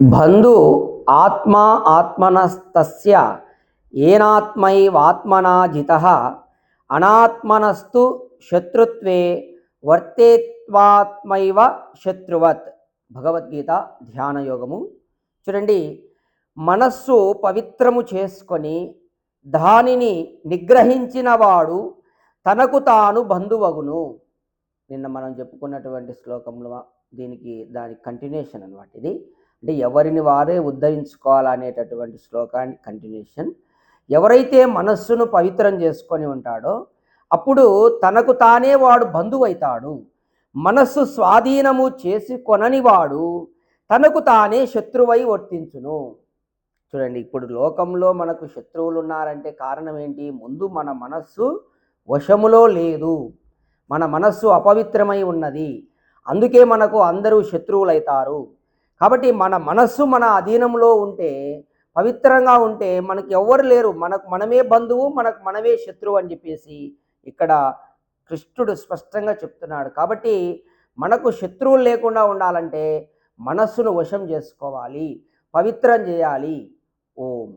బంధు ఆత్మా ఆత్మనస్తస్య ఏనాత్మైవాత్మనా జిత అనాత్మనస్తు శత్రుత్వే వర్తేత్వాత్మైవ శత్రువత్. భగవద్గీత ధ్యానయోగము. చూడండి మనస్సు పవిత్రము చేసుకొని దానిని నిగ్రహించిన వాడు తనకు తాను బంధువగును. నిన్న మనం చెప్పుకున్నటువంటి శ్లోకంలో దీనికి దాని కంటిన్యూషన్ అనమాట ఇది. అంటే ఎవరిని వారే ఉద్ధరించుకోవాలనేటటువంటి శ్లోకాన్ని కంటిన్యూషన్ ఎవరైతే మనస్సును పవిత్రం చేసుకొని ఉంటాడో అప్పుడు తనకు తానే వాడు బంధువు అవుతాడు మనస్సు స్వాధీనము చేసి కొననివాడు తనకు తానే శత్రువై వర్తించును. చూడండి ఇప్పుడు లోకంలో మనకు శత్రువులు ఉన్నారంటే కారణం ఏంటి? ముందు మన మనస్సు వశములో లేదు. మన మనస్సు అపవిత్రమై ఉన్నది. అందుకే మనకు అందరూ శత్రువులైతారు. కాబట్టి మన మనస్సు మన అధీనంలో ఉంటే పవిత్రంగా ఉంటే మనకు ఎవ్వరు లేరు. మనకు మనమే బంధువు మనకు మనమే శత్రువు అని చెప్పేసి ఇక్కడ కృష్ణుడు స్పష్టంగా చెప్తున్నాడు. కాబట్టి మనకు శత్రువులు లేకుండా ఉండాలంటే మనస్సును వశం చేసుకోవాలి. పవిత్రం చేయాలి. ఓం.